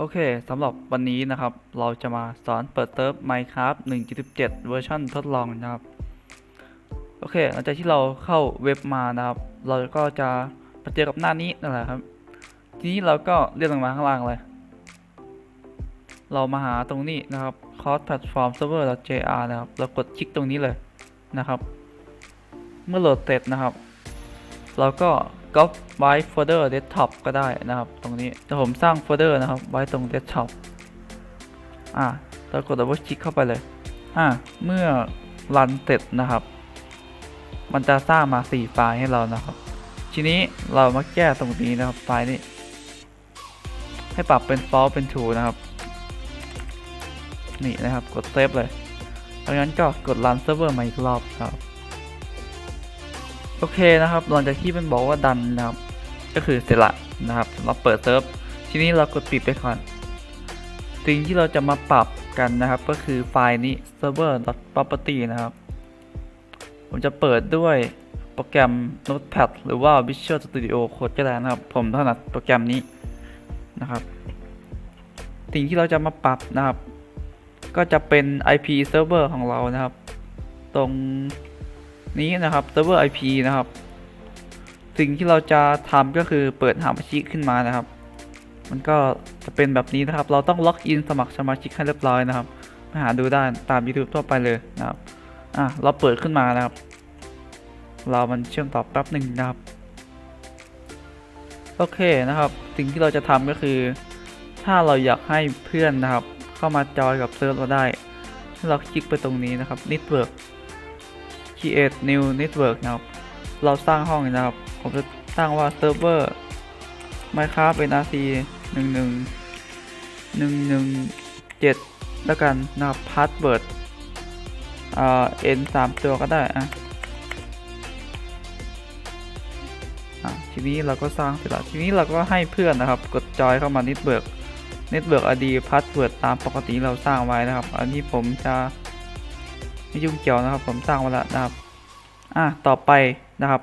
โอเคสำหรับวันนี้นะครับ เราจะมาสอนเปิดเติร์ฟ Minecraft 1.17 เวอร์ชันทดลองนะครับ โอเค หลังจากที่เราเข้าเว็บมานะครับ เราก็จะมาเจอกับหน้านี้นั่นแหละครับ ทีนี้เราก็เลื่อนลงมาข้างล่างเลย เรามาหาตรงนี้นะครับ Cross Platform Server .jr นะครับ เรากดคลิกตรงนี้เลยนะครับ เมื่อโหลดเสร็จนะครับ เราก็ copy ไว้ folder desktop ก็ได้นะครับ ตรงนี้แต่ผมสร้างโฟลเดอร์นะครับ ไว้ตรง desktop อ่าเรากด double click เข้าไปเลยอ่าเมื่อรันเสร็จนะครับ มันจะสร้างมา 4 ไฟล์ให้เรานะครับ ทีนี้เรามาแก้ตรงนี้นะครับ ไฟล์นี้ ให้ปรับเป็น false เป็น true นะครับ นี่นะครับ กดเซฟเลยดังนั้นก็กดรันเซิร์ฟเวอร์มาอีกรอบครับ โอเคนะครับหลังจากที่มันบอกว่าดันนะครับ ก็คือเสร็จละนะครับสำหรับเปิดเซิร์ฟทีนี้เรากดปิดไปก่อน สิ่งที่เราจะมาปรับกันนะครับ ก็คือไฟล์นี้ server.property นะครับ ผมจะเปิดด้วยโปรแกรม Notepad หรือว่า Visual Studio Code ก็ได้นะครับ ผมถนัดโปรแกรมนี้นะครับ สิ่งที่เราจะมาปรับนะครับ ก็จะเป็น IP server ของเรานะครับ ตรง นี้นะครับ server IP นะครับ สิ่งที่เราจะทำก็คือเปิดหาสมาชิกขึ้นมานะครับ มันก็จะเป็นแบบนี้นะครับ เราต้องล็อกอินสมัครสมาชิกให้เรียบร้อยนะครับไปหาดูได้ตาม YouTube ทั่วไปเลยนะครับอะเราเปิดขึ้นมานะครับ เรามันเชื่อมต่อแป๊บหนึ่งนะครับ โอเคนะครับ สิ่งที่เราจะทำก็คือ ถ้าเราอยากให้เพื่อนนะครับ เข้ามาจอยกับเซิร์ฟเราได้ เราคลิกไปตรงนี้นะครับ Network Create New Network นะครับ เราสร้างห้องนะครับ ผมจะตั้งว่า Server Minecraft NRC 1 1 1 1 7 แล้วกันนะครับ Password อ่า N 3ตัวก็ได้อะอะทีนี้เราก็สร้างเสร็จแล้วทีนี้เราก็ให้เพื่อนนะครับ กดจอยเข้ามา Network Network ID Password ตามปกติเราสร้างไว้นะครับ อันนี้ผมจะ ไม่ยุ่งเกี่ยวนะครับ ผมสร้างไว้แล้วนะครับ อะต่อไปนะครับ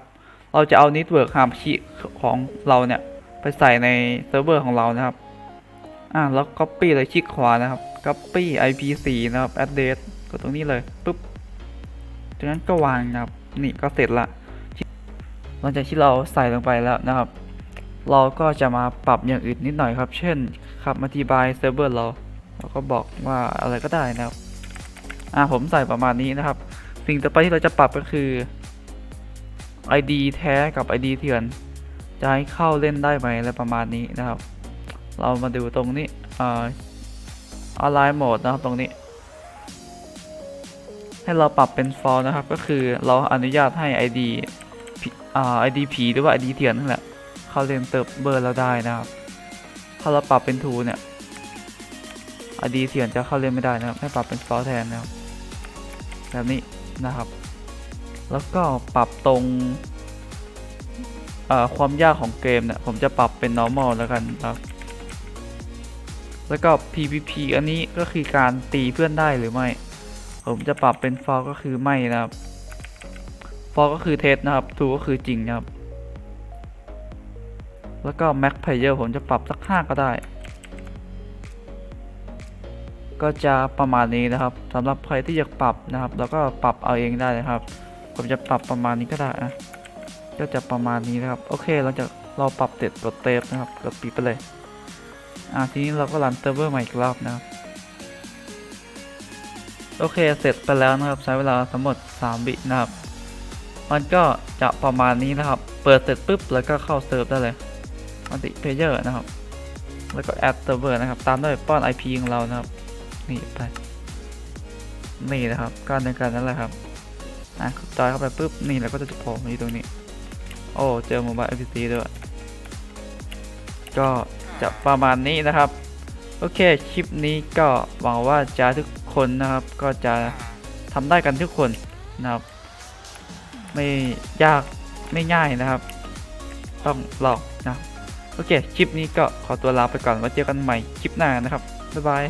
เราจะเอา Network หามชีของเราเนี่ย ไปใส่ในเซิร์ฟเวอร์ของเรานะครับ อะแล้ว Copy เลยคลิกขวานะครับ Copy IP4 นะครับ address กดตรงนี้เลยปุ๊บจากนั้นก็วางนะครับ นี่ก็เสร็จละหลังจากที่เราใส่ลงไปแล้วนะครับ เราก็จะมาปรับอย่างอื่นนิดหน่อยครับ เช่นครับอธิบายเซิร์ฟเวอร์เราเราก็บอกว่าอะไรก็ได้นะครับ อะผมใส่ประมาณนี้นะครับ สิ่งต่อไปที่เราจะปรับก็คือ ID แท้กับ ID เถื่อน จะให้เข้าเล่นได้ไหมอะไรประมาณนี้นะครับ เรามาดูตรงนี้อ่า Align Mode นะครับตรงนี้ ให้เราปรับเป็น false นะครับ ก็คือเราอนุญาตให้ ID อ่า ID ผีหรือว่า ID เถื่อนนั่นแหละเข้าเล่นเซิร์ฟเวอร์เราได้นะครับถ้าเราปรับเป็น true เนี่ย ID เถื่อนจะเข้าเล่นไม่ได้นะครับ ให้ปรับเป็น false แทนนะครับ แบบนี้นะครับ แล้วก็ปรับตรงความยากของเกมเนี่ยผมจะปรับเป็น normal แล้วกันนะครับแล้วก็ PVP อันนี้ก็คือการตีเพื่อนได้หรือไม่ ผมจะปรับเป็น for ก็คือไม่นะครับ for ก็คือเท็จนะครับ true ก็คือจริงนะครับ แล้วก็ max player ผมจะปรับสัก 5 ก็ได้ ก็จะประมาณนี้นะครับสำหรับใครที่อยากปรับนะครับ แล้วก็ปรับเอาเองได้นะครับ ผมจะปรับประมาณนี้ก็ได้นะก็จะประมาณนี้นะครับ โอเคเราจะเราปรับเสร็จกดเตฟนะครับกดปิดไปเลยอ่าทีนี้เราก็รันเซิร์ฟเวอร์ใหม่อีกรอบนะครับ โอเคเสร็จไปแล้วนะครับ ใช้เวลาทั้งหมด 3 วินะครับ มันก็จะประมาณนี้นะครับ เปิดเสร็จปุ๊บแล้วก็เข้าเซิร์ฟได้เลยมัลติเพเยอร์นะครับ แล้วก็แอดเซิร์ฟเวอร์นะครับ ตามด้วยป้อน IP ของเรานะครับ นี่ไปนี่นะครับการเนินการนั่นแหละครับอะจอยเข้าไปปุ๊บนี่แล้วก็จะโผล่มาที่ตรงนี้ โอ้เจอโมบาย NPC ด้วยก็จะประมาณนี้นะครับ โอเคคลิปนี้ก็หวังว่าจะทุกคนนะครับ ก็จะทำได้กันทุกคนนะครับ ไม่ยากไม่ง่ายนะครับ ต้องลองนะโอเคคลิปนี้ก็ขอตัวลาไปก่อนไว้เจอกันใหม่คลิปหน้านะครับบ๊ายบาย